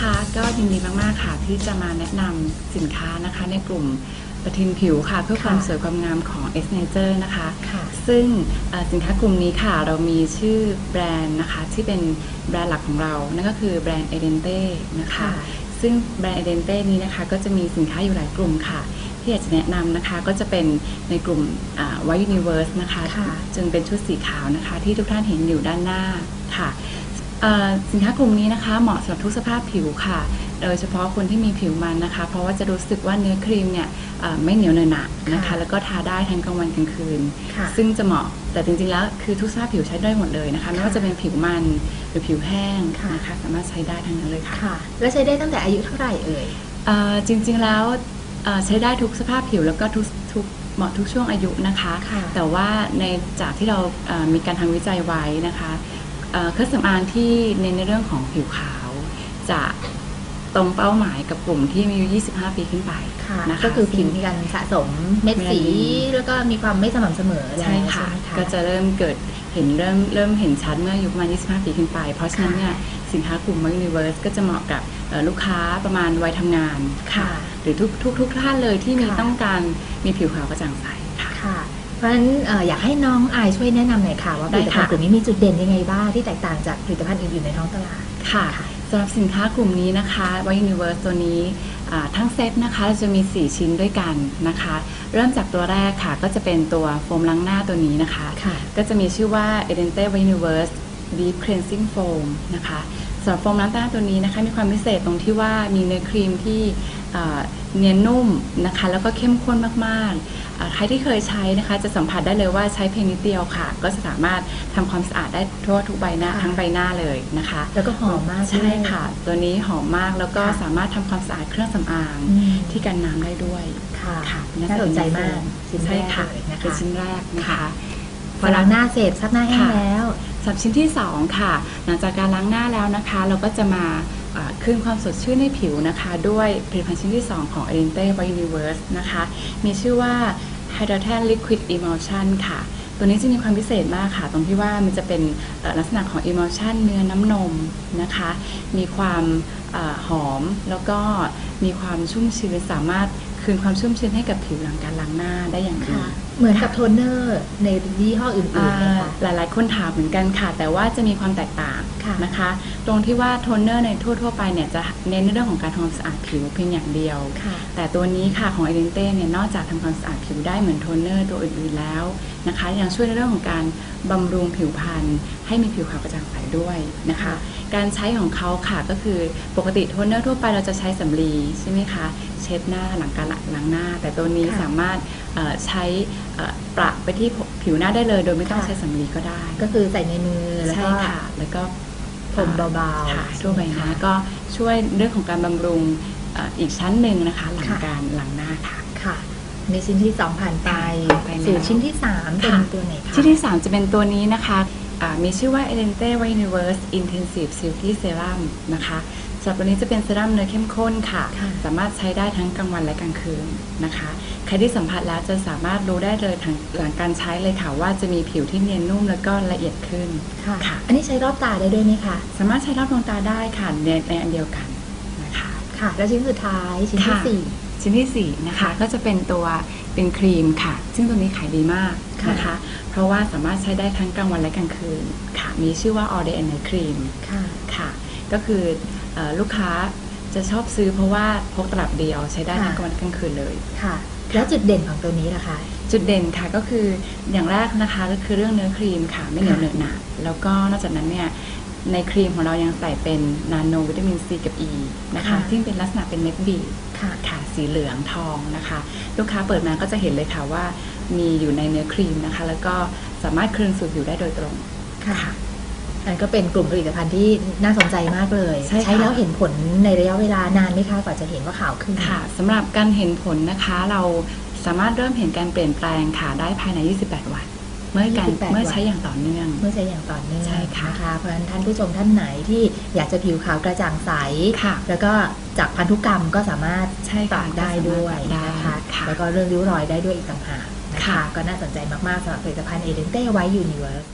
คะก็ยินดีมากๆค่ะที่จะมาแนะนำสินค้านะคะในกลุ่มประทินผิวค่ะ เพื่อความค่ะสวยความงามของ S Nature นะคะค่ะซึ่งเอ่อสินค้ากลุ่มนี้ค่ะ เรามีชื่อแบรนด์นะคะ ที่เป็นแบรนด์หลักของเรา นั่นก็คือแบรนด์ e d e n t e นะคะค่ะซึ่งแบรนด์ e d e n t e นี้นะคะ ก็จะมีสินค้าอยู่หลายกลุ่มค่ะ ที่อยากจะแนะนำนะคะ ก็จะเป็นในกลุ่มอ่า White Universe นะคะค่ะจึงเป็นชุดสีขาวนะคะ ที่ทุกท่านเห็นอยู่ด้านหน้าค่ะเอ่อ สินค้ากลุ่มนี้นะคะเหมาะสำหรับทุกสภาพผิวค่ะ โดยเฉพาะคนที่มีผิวมันนะคะ เพราะว่าจะรู้สึกว่าเนื้อครีมเนี่ยเอ่อไม่เหนียวเนอะหนะนะคะค่ะแล้วก็ทาได้ทั้งกลางวันกลางคืน ค่ะ ซึ่งจะเหมาะแต่จริงๆแล้วคือทุกสภาพผิวใช้ได้หมดเลยนะคะไม่ว่าจะเป็นผิวมันหรือผิวแห้งค่ะนะคะสามารถใช้ได้ทั้งนั้นเลยค่ะ ค่ะ แล้วใช้ได้ตั้งแต่อายุเท่าไหร่เอ่ย เอ่อจริงๆแล้วเอ่อใช้ได้ทุกสภาพผิวแล้วก็ทุกทุกเหมาะทุกช่วงอายุนะคะ ค่ะแต่ว่าในจากที่เราเอ่อมีการทำวิจัยไว้นะคะ เอ่อเครื่องสำอางที่เน้นในเรื่องของผิวขาว จะตรงเป้าหมายกับกลุ่มที่มีอายุ 25 ปีขึ้นไปค่ะนะคะก็คือผิวมีการสะสมเม็ดสีเมลานินแล้วก็มีความไม่สม่ำเสมอแล้วใช่ค่ะไหมก็จะเริ่มเกิดเห็นเริ่มเริ่มเห็นชัดเมื่ออายุประมาณ 25 ปีขึ้นไป เพราะฉะนั้นเนี่ยสินค้ากลุ่ม m ยูนิเวิร์สก็จะเหมาะกับเอ่อลูกค้าประมาณวัยทำงานค่ะ หรือทุกทุกทุกท่านเลยที่มีค่ะต้องการมีผิวขาวกระจ่างใสค่ะค่ะ เพราะฉะนั้นเอ่ออยากให้น้องอายช่วยแนะนำหน่อยค่ะ ว่าผได้ลิตภัณค่ะฑ์กลุ่มนี้มีจุดเด่นยังไงบ้างที่แตกต่างจากผลิตภัณฑ์อื่นๆในท้องตลาดค่ะค่ะสำหรับสินค้ากลุ่มนี้นะคะว y Universe ตัวนี้อ่าทั้งเซตนะคะจะมี 4 ชิ้นด้วยกันนะคะ เริ่มจากตัวแรกค่ะ ก็จะเป็นตัวโฟมล้างหน้าตัวนี้นะคะค่ะก็จะมีชื่อว่า e d e n t e Universe Deep Cleansing Foam นะคะ สำหรับโฟมล้างหน้าตัวนี้นะคะ มีความพิเศษตรงที่ว่ามีเนื้อครีมที่อ่าเนียนนุ่มนะคะ แล้วก็เข้มข้นมากๆอ่าใครที่เคยใช้นะคะ จะสัมผัสได้เลยว่าใช้เพียงนิดเดียวค่ะ ก็จะสามารถทำความสะอาดได้ทั่วทุกใบหน้าค่ะทั้งใบหน้าเลยนะคะ แล้วก็หอมมากใช่ด้วยค่ะ ตัวนี้หอมมากแล้วก็ค่ะสามารถทำความสะอาดเครื่องสำอางอืมที่กันน้ำได้ด้วยค่ะค่ะน่าสนใจมากชิ้นแรใช่กค่ะเลยนะเป็นคะชิ้นแรกนะคะ พอล้างหน้าเสร็จซับหน้าแห้งค่ะแล้วสำหรับชิ้นที่ 2 ค่ะ หลังจากการล้างหน้าแล้วนะคะ เราก็จะมาอ่าคืนความสดชื่นให้ผิวนะคะ ด้วยผลิตภัณฑ์ชิ้นที่ 2 ของ e d e n t e by Universe นะคะ มีชื่อว่า Hydrotan Liquid Emulsion ค่ะ ตัวนี้จะมีความพิเศษมากค่ะ ตรงที่ว่ามันจะเป็นเอ่อลักษณะของ emulsion เนื้อน้ำนมนะคะ มีความอาหอมแล้วก็มีความชุ่มชื้นสามารถคืนความชุ่มชื้นให้กับผิวหลังการล้างหน้าได้อย่างดีค่ะ เหมือนกับโทนเนอร์ในยี่ห้ออื่นๆไหมคะหลายหลายๆ คนถามเหมือนกันค่ะ แต่ว่าจะมีความแตกต่างค่ะนะคะ ตรงที่ว่าโทนเนอร์ในทั่ว ๆ ไปเนี่ยจะเน้นในเรื่องของการทำความสะอาดผิวเพียงอย่างเดียวค่ะแต่ตัวนี้ค่ะของ e d e n t e เนี่ยนอกจากทำความสะอาดผิวได้เหมือนโทนเนอร์ตัวอื่นๆแล้วนะคะ ยังช่วยในเรื่องของการบำรุงผิวพรรณให้มีผิวขาวกระจ่างใสด้วยนะคะค่ะการใช้ของเขาค่ะก็คือปกติโทนเนอร์ทั่วไปเราจะใช้สำลีใช่ไหมคะเช็ดหน้าหลังการล้างหน้า แต่ตัวนี้ค่ะสามารถเอ่อใช้เอ่อประไปที่ผิวหน้าได้เลย โดยไม่ต้องค่ะใช้สำลีก็ได้ ก็คือใส่ในมือแล้วใช่ก็ค่ะแล้วก็พรมเบาๆค่ะใช่ทั่วใบหน้าไหมคะก็ช่วยเรื่องของการบำรุงเอ่ออีกชั้นหนึ่งนะคะ หลังค่ะการล้างหน้าค่ะค่ะในชิ้นที่สองผ่านไปผ่านไปแล้วสู่ชิ้นที่สามเป็นค่ะตัวไหนคะที่ที่ 3 จะเป็นตัวนี้นะคะอ่ามีชื่อว่า e d e n t e Universe Intensive Silky Serum นะคะ สำหรับตัวนี้จะเป็นเซรั่มเนื้อเข้มข้นค่ะค่ะ สามารถใช้ได้ทั้งกลางวันและกลางคืนนะคะ ใครที่สัมผัสแล้วจะสามารถรู้ได้เลยทั้งหลังการใช้เลยค่ะว่าจะมีผิวที่เนียนนุ่มแล้วก็ละเอียดขึ้นค่ะค่ะ อันนี้ใช้รอบตาได้ด้วยไหมคะ สามารถใช้รอบดวงตาได้ค่ะในในอันเดียวกันนะคะ ค่ะ แล้วชิ้นสุดท้ายชิ้นที่ค่ะสี่ชิ้นที่4นะคะค่ะก็จะเป็นตัวเป็นครีมค่ะ ซึ่งตัวนี้ขายดีมากค่ะนะคะ เพราะว่าสามารถใช้ได้ทั้งกลางวันและกลางคืนค่ะ มีชื่อว่า all day and night cream ค่ะค่ะก็คือเออ ลูกค้าจะชอบซื้อเพราะว่าพกตลับเดียวใช้ได้ทั้งค่ะกลางวันและกลางคืนเลยค่ะ แล้วจุดเด่นของตัวนี้ล่ะคะจุดเด่นค่ะก็คืออย่างแรกนะคะก็คือเรื่องเนื้อครีมค่ะไม่เหนียวค่ะเหนอะหนะแล้วก็นอกจากนั้นเนี่ยในครีมของเรายังใส่เป็นนาโนวิตามินซีกับ E นะคะ ซึ่งเป็นลักษณะเป็นเม็ดบีบค่ะค่ะสีเหลืองทองนะคะ ลูกค้าเปิดมาก็จะเห็นเลยค่ะว่ามีอยู่ในเนื้อครีมนะคะ แล้วก็สามารถคลึงสู่ผิวได้โดยตรงค่ะ อันก็เป็นกลุ่มผลิตภัณฑ์ที่น่าสนใจมากเลย ใช่ค่ะแล้วเห็นผลในระยะเวลานานไหมคะกว่าจะเห็นว่าขาวขึ้นค่ะสำหรับการเห็นผลนะคะเราสามารถเริ่มเห็นการเปลี่ยนแปลงค่ะได้ภายใน 28 วันเมื่อการ28เมื่อใช้อย่างต่อเนื่อง เมื่อใช้อย่างต่อเนื่องใช่ค่ะนะคะเพราะฉะนั้นท่านผู้ชมท่านไหนที่อยากจะผิวขาวกระจ่างใสค่ะ แล้วก็จากพันธุกรรมก็สามารถใช่ปค่ะรับได้ด้วยก็สามารถปรับได้นะคะค่ะแล้วก็เรื่องริ้วรอยได้ด้วยอีกต่างหากนะคะค่ะก็น่าสนใจมากๆสำหรับผลิตภัณฑ์เอเดนเต้ไวท์ยูนิเวิร์ส